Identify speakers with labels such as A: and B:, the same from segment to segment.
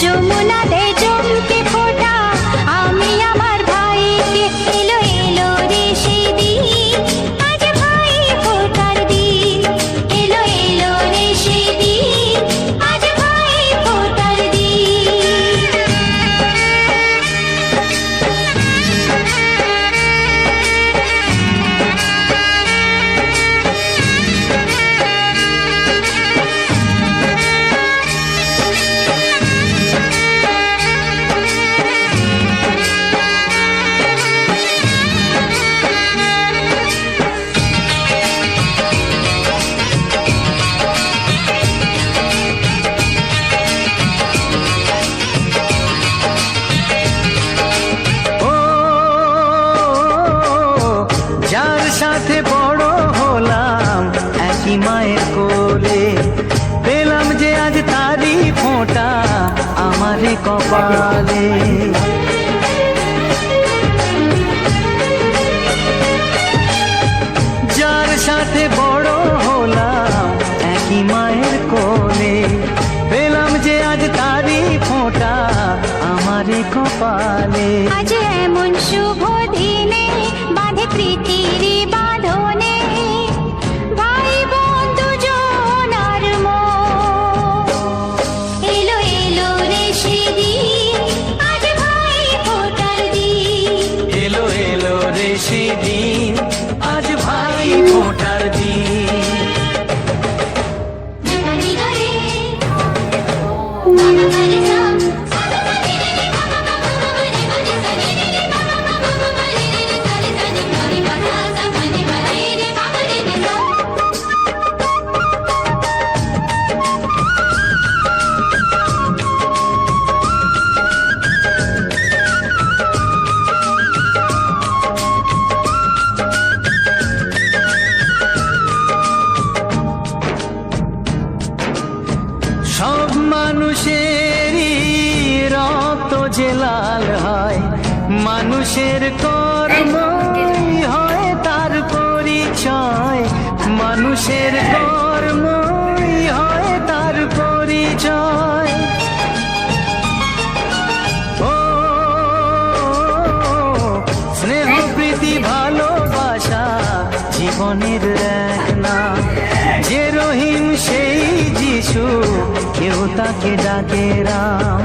A: జుమున తేజ কপালে যার সাথে বড় হলাম, একই মায়ের কোলে। পেলাম যে আজ তারি ফোঁটা আমারই কপালে।
B: আজ
A: Oh. মানুষেরই রক্ত যে লাল হয়, মানুষের কর্মই হয় তার পরিচয়। মানুষের কর্মই হয় তার পরিচয়। ও, স্নেহ, প্রীতি, ভালোবাসা জীবনের ডাকে রাম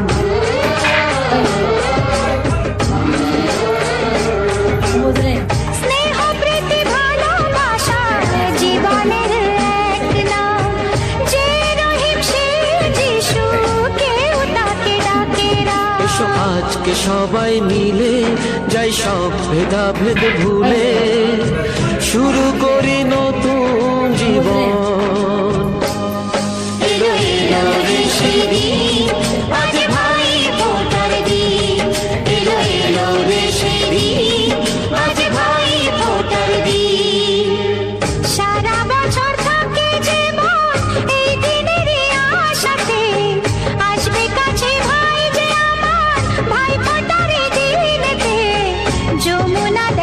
A: এসো আজকে সবাই মিলে যাই সব ভেদাভেদ ভুলে। শুরু করি নতুন जो मुना